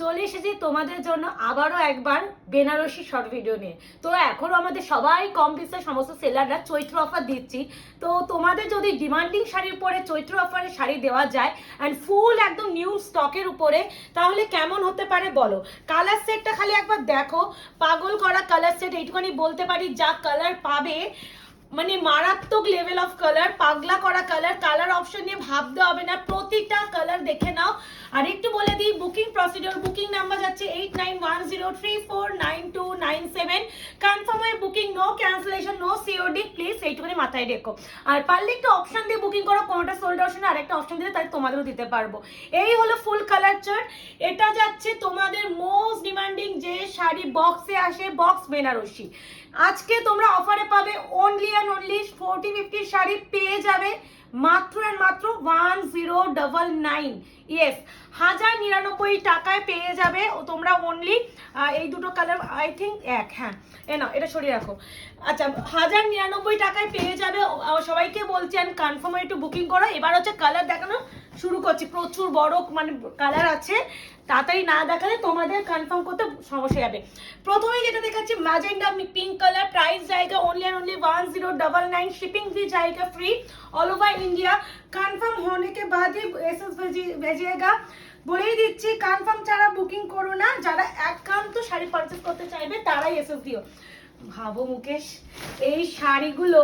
চলে এসেছি তোমাদের জন্য আবারও একবার বেনারসি শর্ট ভিডিও নিয়ে। তো এখনও আমাদের সবাই কম বেশি সমস্ত সেলাররা চৈত্র অফার দিচ্ছি। তো তোমাদের যদি ডিমান্ডিং শাড়ির উপরে চৈত্র অফারে শাড়ি দেওয়া যায় অ্যান্ড ফুল একদম নিউ স্টকের উপরে, তাহলে কেমন হতে পারে বলো? কালার সেটটা খালি একবার দেখো। পাগল করা কালার সেট এইটুখানি বলতে পারি, যা কালার পাবে মানে মারাত্মক লেভেল অফ কালার পাগলা করা কালার কালার অপশন নিয়ে ভাবতে হবে না। প্রতিটা কালার দেখে নাও। আর একটু বলে দিই বুকিং প্রসিডিওর বুকিং নাম্বার যাচ্ছে eight nine one zero three four nine two nine seven confirm হয়ে booking no cancellation no COD please এইটুখানি মাথায় রেখো। আর পারলে একটু অপশন দিয়ে বুকিং করো, কোনোটা সোল্ড অপশন আর একটা অপশন দিলে তাই তোমাদেরও দিতে পারব। এই হলো ফুল কালার চার্ট এটা যাচ্ছে তোমাদের মোস্ট ডিমান্ডিং যে শাড়ি বক্সে আসে বক্স বেনারসি। আজকে তোমরা অফারে পাবে only and only forty fifty sari পেয়ে যাবে মাত্র অ্যান্ড মাত্র one zero double nine yes হাজার নিরানব্বই টাকায় পেয়ে যাবে তোমরা অনলি এই দুটো কালার আই থিঙ্ক এক হ্যাঁ। হ্যাঁ, না, এটা সরিয়ে রাখো। আচ্ছা হাজার নিরানব্বই টাকায় পেয়ে যাবে সবাইকে বলছি আমি কনফার্মে একটু বুকিং করো। এবার হচ্ছে কালার দেখানো শুরু করছি। প্রচুর বড় মানে কালার আছে। তাড়াতাড়ি না দেখালে তোমাদের কনফার্ম করতে সমস্যা যাবে প্রথমে যেটা দেখাচ্ছি ম্যাজেন্ডা পিঙ্ক কালার প্রাইস জায়গা only and only one zero double nine shipping fee জায়গা free all over India confirm হোনে কে বাদ এস এস ভেজিয়েগা বলেই দিচ্ছি কনফার্ম যারা বুকিং করো না, যারা একান্ত শাড়ি পারচেস করতে চাইবে, তারাই এসএস দিও ভাবো মুকেশ, এই শাড়িগুলো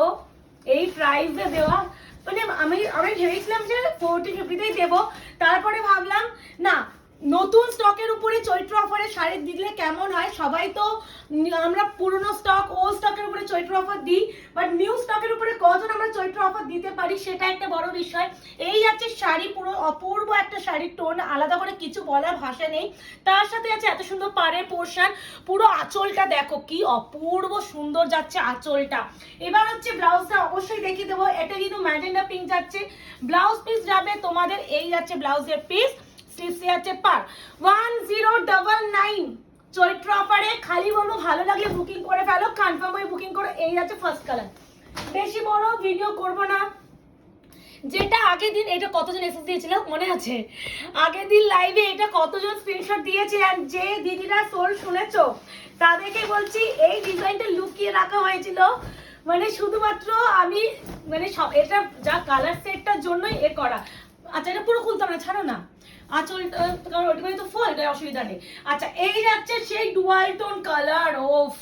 এই প্রাইসে দেওয়া মানে আমি আমি ভেবেছিলাম যে ফোরটি ফিফটিতেই দেবো, তারপরে ভাবলাম, না নতুন স্টকের উপরে চৈত্র অফারে শাড়ি দিলে কেমন হয়? সবাই তো, আমরা পুরনো স্টক ওল্ড স্টকের উপরে চৈত্র অফার দিই বাট নিউ স্টকের উপরে কজন আমরা চৈত্র অফার দিতে পারি সেটা একটা বড় বিষয়। এই আছে শাড়ি, পুরো অপূর্ব একটা শাড়ির টোন, আলাদা করে কিছু বলার ভাষা নেই। তার সাথে আছে এত সুন্দর পাড়ের পোর্শন, পুরো আঁচলটা দেখো কি অপূর্ব সুন্দর যাচ্ছে আঁচলটা। এবার হচ্ছে ব্লাউজটা অবশ্যই দেখিয়ে দেবো, এটা কিন্তু ম্যাজেন্ডা পিঙ্ক যাচ্ছে। ব্লাউজ পিস যাবে তোমাদের, এই যাচ্ছে ব্লাউজের পিস স্লিপসে আছে পার। One zero double nine Chaitra অফারে খালি বলব, ভালো লাগলে বুকিং করে ফেলো কনফার্ম হয়ে বুকিং করো, এই আছে ফার্স্ট কালার বেশি বড় ভিডিও করব না। যেটা আগের দিন, এটা কতজন এসে দিয়েছিল মনে আছে? আগের দিন লাইভে এটা কতজন স্ক্রিনশট দিয়েছে আর যে দিদিরা সোল শুনেছো, তাদেরকে বলছি, এই ডিজাইনটা লুকিয়ে রাখা হয়েছিল। মানে শুধুমাত্র আমি মানে সব- এটা যা কালার সেটটার জন্যই এ করা। আচ্ছা এটা পুরো খুলতাম না, ছাড়ো না। আঁচল কারণ ওইটুকুনি তো ফুল অসুবিধা নেই। আচ্ছা এই যাচ্ছে সেই dual tone colour of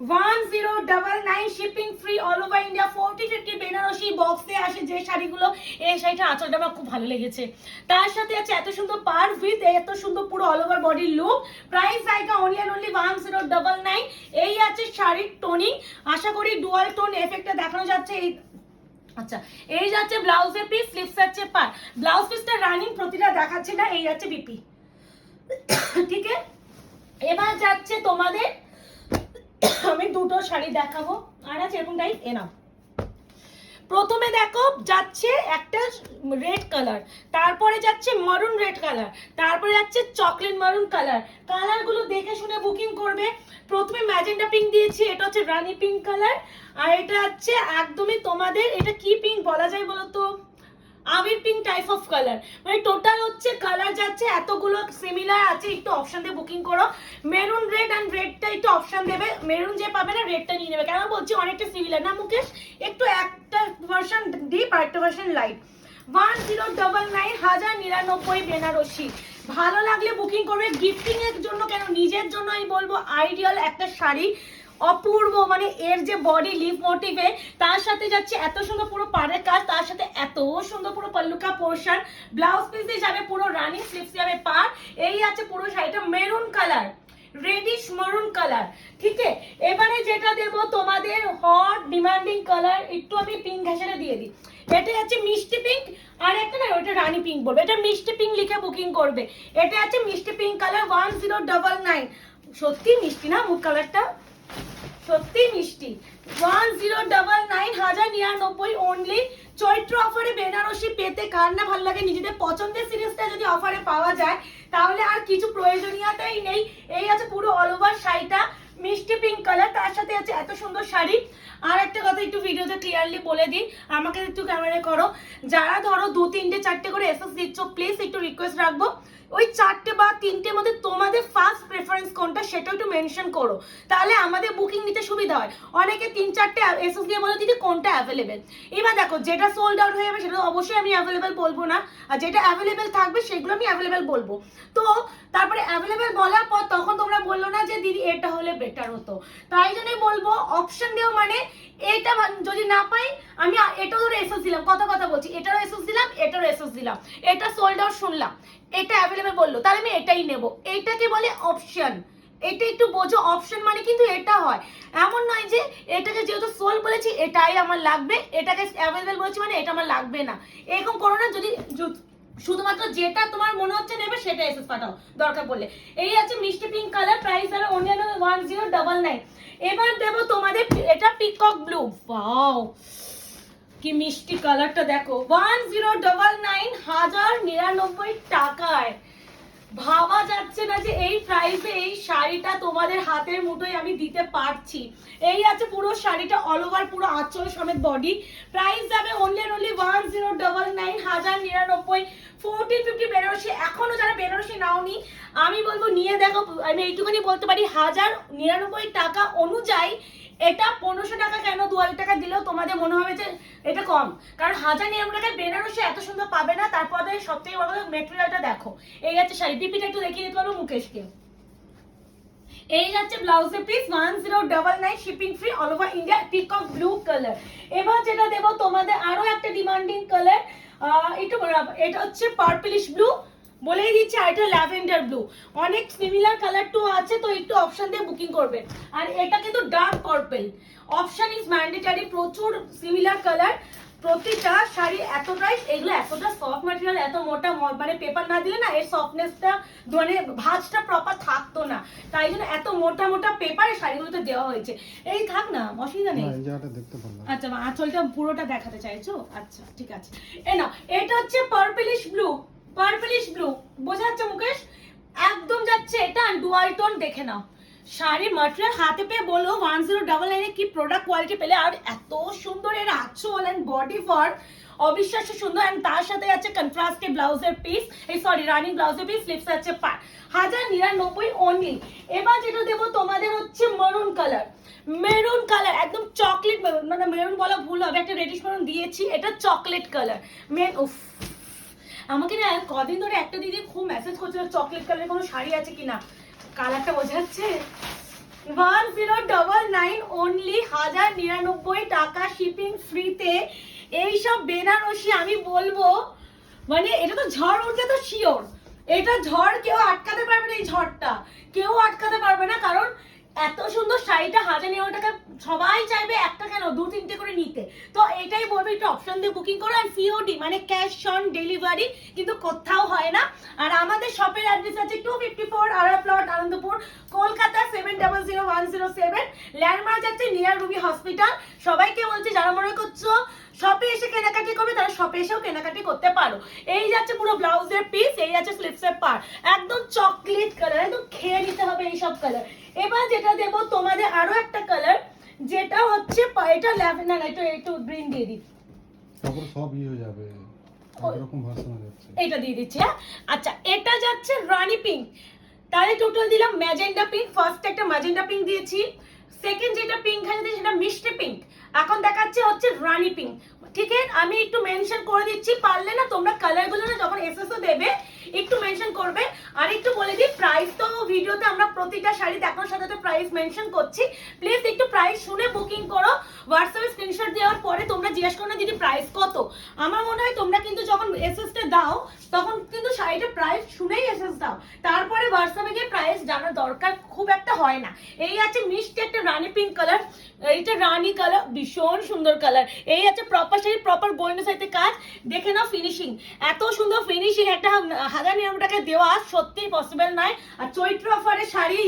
one zero double nine shipping free all over India forty fifty Banarasi বক্সে আসে যে শাড়িগুলো, এই শাড়িটা আঁচলটা আমার খুব ভালো লেগেছে। তার সাথে আছে এত সুন্দর পার উইথ এত সুন্দর পুরো all over body look price জায়গা only and only one zero double nine এই আছে শাড়ির টোনিং আশা করি ডুয়াল টোন এফেক্টটা দেখানো যাচ্ছে এই আচ্ছা এই যাচ্ছে ব্লাউজের পিস স্লিপস যাচ্ছে পার ব্লাউজ পিসটা রানিং প্রতিটা দেখাচ্ছে না, এই যাচ্ছে বিপি ঠিক আছে? এবার যাচ্ছে তোমাদের, আমি দুটো শাড়ি দেখাবো। আর আছে এরকম টাইপ এ নাও। প্রথমে দেখো যাচ্ছে একটা রেড কালার তারপরে যাচ্ছে মারুন রেড কালার তারপরে যাচ্ছে চকলেট মারুন কালার কালারগুলো দেখে শুনে বুকিং করবে। প্রথমে ম্যাজেন্ডা পিঙ্ক দিয়েছি, এটা হচ্ছে রানি পিঙ্ক কালার আর এটা হচ্ছে একদমই তোমাদের, এটা কি পিঙ্ক বলা যায় বলো তো? Abir pink type of colour মানে টোটাল হচ্ছে কালার যাচ্ছে, এতগুলো সিমিলার আছে, একটু অপশন দিয়ে বুকিং করো। মেরুন রেড অ্যান্ড রেডটা একটু অপশন দেবে। মেরুন যে পাবে না রেডটা নিয়ে নেবে। কেন বলছি অনেকটা সিমিলার না, মুকেশ, একটু একটা ভার্সন ডিপ আর একটা version light one zero double nine হাজার নিরানব্বই বেনারসি। ভালো লাগলে বুকিং করবে। গিফটিং এর জন্য কেন? নিজের জন্য আমি বলব আইডিয়াল একটা শাড়ি। অপূর্ব মানে এর যে বডি লিভ মোটিভে তার সাথে যাচ্ছে এত সুন্দর পুরো পাড়ের কাজ, তার সাথে এত সুন্দর পুরো পল্লুকা পোর্শন ব্লাউজ পিস দিয়ে যাবে পুরো রানিং স্লিপস যাবে পার, এই আছে পুরো শাড়িটা maroon colour reddish maroon colour ঠিক আছে? এবারে যেটা দেব তোমাদের হট ডিমান্ডিং কালার একটু আমি পিঙ্ক ঘাসারে দিয়ে দিই। এটা হচ্ছে মিষ্টি পিঙ্ক আর একটা না, ওটা রানী পিঙ্ক বলবে। এটা মিষ্টি পিঙ্ক লিখে বুকিং করবে। এটা আছে মিষ্টি pink colour one zero double nine সত্যি মিষ্টি না? মুখ কালারটা সত্যি মিষ্টি। ওয়ান জিরো ডাবল নাইন হাজার নিরানব্বই অনলি চৈত্র অফারে বেনারসি পেতে কার না ভালো লাগে নিজেদের পছন্দের সিরিজটা যদি অফারে পাওয়া যায়, তাহলে আর কিছু প্রয়োজনীয়তাই নেই। এই আছে পুরো অল ওভার শাড়িটা, মিষ্টি পিঙ্ক কালার তার সাথে আছে এত সুন্দর শাড়ি। আর একটা কথা একটু ভিডিওতে ক্লিয়ারলি বলে দিই, আমাকে একটু ক্যামেরা করো। যারা ধরো দু, তিনটে, চারটে করে এসএস দিচ্ছ প্লিজ একটু রিকোয়েস্ট রাখব। ওই চারটে বা তিনটের মধ্যে তোমাদের ফার্স্ট প্রেফারেন্স কোনটা সেটা একটু মেনশন করো। তাহলে আমাদের বুকিং নিতে সুবিধা হয়। অনেকে তিন, চারটে এসএস দিয়ে বলে দিদি কোনটা অ্যাভেলেবেল এবার দেখো, যেটা সোল্ড আউট হয়ে যাবে সেটা অবশ্যই আমি অ্যাভেলেবেল বলব না। আর যেটা অ্যাভেলেবেল থাকবে সেগুলো আমি অ্যাভেলেবেল বলব। তো তারপরে অ্যাভেলেবেল বলার পর তখন তোমরা বলল না যে, দিদি, এটা হলে বেটার হতো। তাই জন্যই বলব অপশন দেও মানে ভা- যদি না পাই, আমি এটাও ধরে এসএস দিলাম। কথা কথা বলছি। এটারও এসএস দিলাম, এটারও এসএস দিলাম। এটা সোল্ড আউট শুনলাম। এটা অ্যাভেলেবেল বলল। তাহলে আমি এটাই নেব। এইটাকে বলে অপশন এটা একটু বোঝো অপশন মানে কিন্তু এটা হয়। এমন নয় যে এটাকে যেহেতু সোল বলেছি, এটাই আমার লাগবে। এটাকে অ্যাভেলেবেল বলেছি মানে এটা আমার লাগবে না। এরকম করো না, যদি শুধুমাত্র যেটা তোমার মনে হচ্ছে নেবে সেটা এসএস পাঠাও, দরকার পড়লে। এই আছে মিষ্টি পিঙ্ক কালার প্রাইস হবে অন্যান্য ওয়ান জিরো ডাবল নাইন এবার দেবো তোমাদের এটা পিকক ব্লু ওয়াও কি মিষ্টি কালারটা দেখো। ওয়ান জিরো ডবল নাইন হাজার নিরানব্বই টাকায়। ভাবা যাচ্ছে না যে এই প্রাইসে এই শাড়িটা তোমাদের হাতের মুঠোয় আমি দিতে পারছি। এই আছে পুরো শাড়িটা অল ওভার পুরো আঁচল সমেত বডি প্রাইস যাবে only only one zero double nine হাজার নিরানব্বই ফোরটিন ফিফটি বেনারসি এখনও যারা বেনারসি নাওনি, আমি বলব নিয়ে দেখো, আমি এইটুকুনি বলতে পারি, হাজার নিরানব্বই টাকা অনুযায়ী এটা পনেরোশো টাকা কেন? দু হাজার টাকা দিলেও তোমাদের মনে হবে যে এটা কম। কারণ হাজার নিরানব্বই টাকায় বেনারসি এত সুন্দর পাবে না, তারপরে সব থেকে বড় মেটেরিয়ালটা দেখো। এই আছে শাড়ি। পিপিটা একটু দেখিয়ে দিতে পারব মুকেশকে। এই যাচ্ছে ব্লাউজের piece one zero double nine shipping free all over India peacock blue colour এবার যেটা দেবো তোমাদের আরও একটা ডিমান্ডিং কালার বড়- এটা হচ্ছে পার্পলিশ ব্লু বলেই দিচ্ছি আর এটা ল্যাভেন্ডার ব্লু। অনেক সিমিলার কালার টু আছে তো একটু অপশন দিয়ে বুকিং করবেন। আর এটা কিন্তু dark purple option is mandatory প্রচুর সিমিলার কালার প্রতিটা শাড়ি এতটাই এগুলো এতটা সফট ম্যাটেরিয়াল এত মোটা মানে পেপার না দিলে না এর সফটনেসটা মানে ভাঁজটা প্রপার থাকতো না। তাই জন্য এত মোটা মোটা পেপারে শাড়িগুলোতে দেওয়া হয়েছে। এই থাক না অসুবিধা নেই। আচ্ছা আঁচলটা পুরোটা দেখাতে চাইছো? আচ্ছা ঠিক আছে। এ না এটা হচ্ছে পার্পলিশ ব্লু পার্পলিশ ব্লু। বোঝা যাচ্ছে মুকেশ? একদম যাচ্ছে এটা ডুয়াল টোন দেখে নাও। শাড়ির মাটেরিয়াল হাতে পেয়ে বলো ওয়ান জিরো ডাবল নাইনে কি প্রোডাক্ট কোয়ালিটি পেলে? আর এত সুন্দর এর আঁচল অ্যান্ড বডি ফর অবিশ্বাস্য সুন্দর অ্যান্ড তার সাথে আছে কন্ট্রাস্টে ব্লাউজের পিস এই সরি রানিং ব্লাউজের পিস স্লিপস আছে হাজার নিরানব্বই অনলি এবার যেটা দেবো তোমাদের হচ্ছে মরুন কালার মেরুন কালার একদম চকলেট মেরুন মানে মেরুন বলা ভুল হবে, একটা রেডিশ মেরুন দিয়েছি, এটা চকলেট কালার মেন উফ। আমাকে না কদিন ধরে একটা দিদি খুব মেসেজ করছিল চকলেট কালারের কোনো শাড়ি আছে কিনা? কালারটা বোঝা যাচ্ছে one zero double nine only হাজার নিরানব্বই টাকা শিপিং ফ্রিতে এইসব বেনারসি আমি বলব মানে এটা তো ঝড় উঠতে তো শিওর এটা ঝড় কেউ আটকাতে পারবে না এই ঝড়টা। কেউ আটকাতে পারবে না, কারণ এত সুন্দর শাড়িটা হাজার নিরানব্বই টাকা, সবাই চাইবে একটা কেন? দু, তিনটে করে নিতে। তো এটাই বলব, একটু অপশন দিয়ে বুকিং করো আর সিওডি মানে ক্যাশ অন ডেলিভারি কিন্তু কোথাও হয় না। আর আমাদের শপের অ্যাড্রেস আছে টু ফিফটি ফোর আরা plot Anandapur Kolkata seven double zero one zero seven landmark যাচ্ছে নিয়ার রুবি হসপিটাল সবাইকে বলছি, যারা মনে করছ শপে এসে কেনাকাটি করবে, তারা শপে এসেও কেনাকাটি করতে পারো। এই যাচ্ছে পুরো ব্লাউজের পিস এই যাচ্ছে স্লিপসের পার একদম চকলেট কালার একদম খেয়ে নিতে হবে এইসব কালার এবার যেটা দেবো তোমাদের আরও একটা কালার যেটা হচ্ছে এটা ল্যাভেন্ডার না এটা একটু গ্রিন দিয়ে দিই। তারপরে সব ইয়ে হয়ে যাবে। এরকম ভার্সন যাচ্ছে। এটা দিয়ে দিচ্ছি হ্যাঁ? আচ্ছা এটা যাচ্ছে রানি পিঙ্ক তাহলে টোটাল দিলাম ম্যাজেন্ডা পিঙ্ক ফার্স্ট একটা ম্যাজেন্ডা পিঙ্ক দিয়েছি। সেকেন্ড যেটা পিঙ্ক আছে সেটা মিষ্টি পিঙ্ক এখন দেখাচ্ছে হচ্ছে রানি পিঙ্ক ঠিক আছে? আমি একটু মেনশন করে দিচ্ছি, পারলে না তোমরা কালারগুলো না যখন এসএসও দেবে, একটু মেনশন করবে। আর একটু বলে দিই প্রাইস তো ভিডিওতে আমরা প্রতিটা শাড়ি দেখানোর সাথে সাথে প্রাইস মেনশন করছি। প্লিজ একটু প্রাইস শুনে বুকিং করো। হোয়াটসঅ্যাপে স্ক্রিনশট দেওয়ার পরে তোমরা জিজ্ঞেস করো না দিদি প্রাইস কত? আমার মনে হয় তোমরা কিন্তু যখন এসএসটা দাও, তখন কিন্তু শাড়িটা প্রাইস শুনেই এসএস দাও। তারপরে হোয়াটসঅ্যাপে গিয়ে প্রাইস জানার দরকার খুব একটা হয় না। এই আছে মিষ্টি একটা রানি পিঙ্ক কালার এইটা রানি কালার ভীষণ সুন্দর কালার এই আছে প্রপার শাড়ি প্রপার সাইতে কাজ, দেখে নাও ফিনিশিং এত সুন্দর ফিনিশিং একটা হাজার টাকা দেওয়া পসিবল নয়। আর চৈত্র অফারের শাড়ি,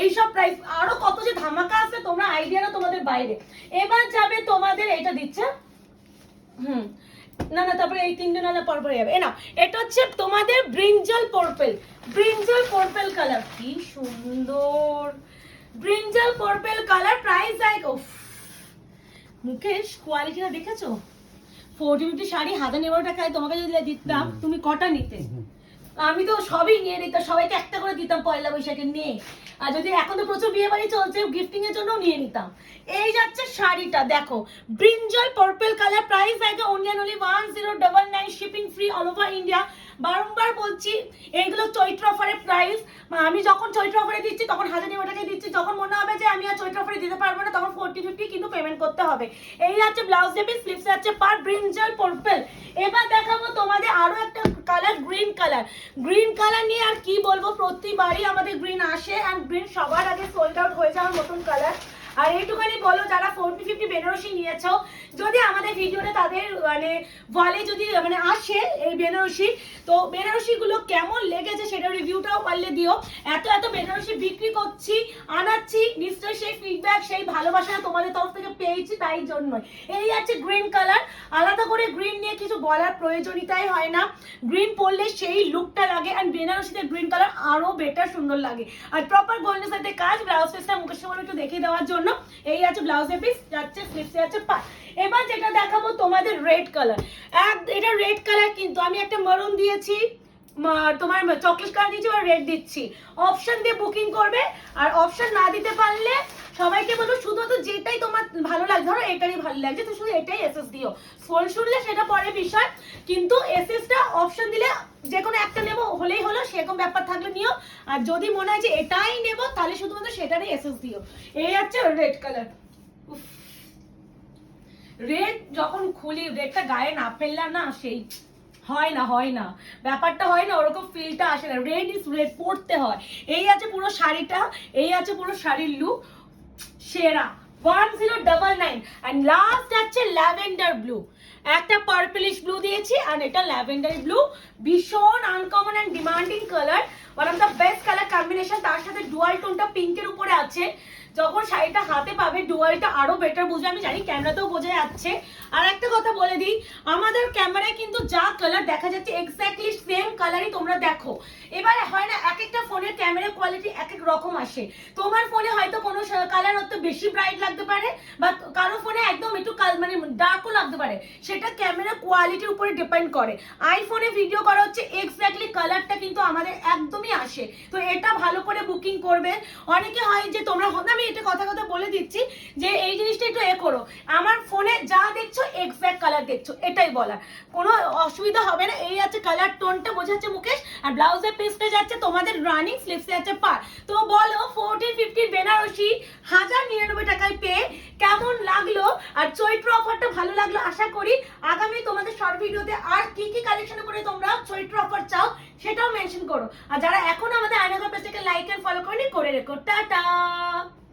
এইসব প্রাইস আরও কত যে ধামাকা আছে, তোমরা আইডিয়া না তোমাদের বাইরে। এবার যাবে তোমাদের, এটা দিচ্ছে, হুম, না না, তারপরে এই নালা পরপরে যাবে। এটা হচ্ছে তোমাদের brinjal purple brinjal purple colour কি সুন্দর। Brinjal purple colour price like উফ, মুকেশ কোয়ালিটিটা দেখেছ? ফোর্টি ফিফটি শাড়ি হাজার এগারো টাকায় তোমাকে যদি দিতাম তুমি কটা নিতে? আমি তো সবই নিয়ে নিতাম সবাইকে একটা করে দিতাম পয়লা বৈশাখে নিয়ে। আর যদি এখন তো প্রচুর বিয়ে বাড়ি চলছে গিফটিং এর জন্য নিয়ে নিতাম। এই যাচ্ছে শাড়িটা দেখো। ব্রিঞ্জল পার্পল কালার প্রাইস আছে only only one zero double nine shipping free all over India বারংবার বলছি, এইগুলো চৈত্র অফারের প্রাইস আমি যখন চৈত্র অফারে দিচ্ছি, তখন হাজার টাকা দিচ্ছি, যখন মনে হবে যে আমি আর চৈত্র অফারে দিতে পারব না, তখন ফোরটি ফিফটি কিন্তু পেমেন্ট করতে হবে। এই যাচ্ছে ব্লাউজ দেবে স্লিপস আছে পার ব্রিঞ্জল পার্পল এবার দেখাবো তোমাদের আরও একটা colour green colour green colour নিয়ে আর কি বলব, প্রতিবারই আমাদের গ্রিন আসে অ্যান্ড গ্রিন সবার আগে সোল্ড আউট হয়ে যাওয়ার মতন কালার আর এইটুখানি বলো, যারা ফোরটি ফিফটি বেনারসি নিয়েছো, যদি আমাদের ভিডিওতে তাদের মানে বলে যদি মানে আসে এই বেনারসি, তো বেনারসিগুলো কেমন লেগেছে সেটা রিভিউটাও পারলে দিও। এত এত বেনারসি বিক্রি করছি, আনাচ্ছি, নিশ্চয়ই সেই ফিডব্যাক সেই ভালোবাসাটা তোমাদের তরফ থেকে পেয়েছি তাই জন্যই। এই আছে গ্রিন কালার আলাদা করে গ্রিন নিয়ে কিছু বলার প্রয়োজনীয়তাই হয় না। গ্রিন পরলে সেই লুকটা লাগে আর বেনারসিতে গ্রিন কালার আরও বেটার সুন্দর লাগে। আর প্রপার গোল্ডের সাথে কাজ ব্লাউজ পিসটা মুখের সামনে একটু দেখিয়ে দেওয়ার জন্য এই আছে ব্লাউজের পিস যাচ্ছে স্লিপসে আছে পা এবার যেটা দেখাবো তোমাদের রেড কালার এটা রেড কালার কিন্তু আমি একটা মরুন দিয়েছি তোমার চকলেট কালার দিচ্ছি আর রেড দিচ্ছি। অপশন দিয়ে বুকিং করবে, আর অপশন না দিতে পারলে সবাইকে বলব শুধুমাত্র যেটাই তোমার ভালো লাগে, ধরো এটারই ভালো লাগছে, তো শুধু এটাই এসএস দিও। ফোল শুনলে সেটা পরে বিষয়, কিন্তু এসএসটা অপশন দিলে যে কোনো একটা নেব, হলেই হলো, সেরকম ব্যাপার থাকলে নিও। আর যদি মনে হয় যে এটাই নেব, তাহলে শুধুমাত্র সেটারই এসএস দিও। এই হচ্ছে রেড কালার রেড যখন খুলি রেডটা গায়ে না ফেললা না, সেই হয় না হয় না। ব্যাপারটা হয় না, ওরকম ফিলটা আসে না। রেড ইজ রেড পড়তে হয়। এই আছে পুরো শাড়িটা, এই আছে পুরো শাড়ির লুক সেরা। One zero double nine and last আছে ল্যাভেন্ডার ব্লু। একটা পার্পলিশ ব্লু দিয়েছি আর এটা ল্যাভেন্ডার ব্লু। ভীষণ uncommon and demanding colour one of the best colour combination তার সাথে ডুয়াল টোনটা পিঙ্কের উপরে আছে। যখন শাড়িটা হাতে পাবে ডুয়ালটা আরও বেটার বুঝবে। আমি জানি ক্যামেরাতেও বোঝা যাচ্ছে। আর একটা কথা বলে দিই, আমাদের ক্যামেরায় কিন্তু যা কালার দেখা যাচ্ছে এক্স্যাক্টলি সেম কালারই তোমরা দেখো। এবারে হয় না এক ফোনের ক্যামেরা কোয়ালিটি এক এক রকম আসে। তোমার ফোনে হয়তো কোনো কালার হয়তো বেশি ব্রাইট লাগতে পারে, বা কারও ফোনে একদম একটু মানে ডার্কও লাগতে পারে। সেটা ক্যামেরা কোয়ালিটির উপরে ডিপেন্ড করে। আইফোনে ভিডিও করা হচ্ছে এক্স্যাক্টলি কালারটা কিন্তু আমাদের একদমই আসে। তো এটা ভালো করে বুকিং করবে। অনেকে হয় যে তোমরা আমি এটা কথা কথা বলে দিচ্ছি যে এই জিনিসটা একটু এ করো। আমার ফোনে যা দেখছ এক্স্যাক্ট কালার দেখছ, এটাই বলা কোনো অসুবিধা হবে না। এই আছে কালার টোনটা বোঝাচ্ছে মুকেশ, আর ব্লাউজের পিসটা যাচ্ছে তোমাদের রানিং স্লিপসে একটা পার। তো বলো ফোরটিন ফিফটিন বেনারসি, হাজার নিরানব্বই টাকায় পেয়ে কেমন লাগল? আর চৈত্র অফারটা ভালো লাগল, আশা করি আগামী তোমাদের শর্ট ভিডিওতে আর কি কি কালেকশন করে তোমরা চৈত্র অফার চাও সেটাও মেনশন করো। আর যারা এখন আমাদের আয়নাগর পেজটাকে লাইক এন্ড ফলো করেনি, করে রেখো। টাটা!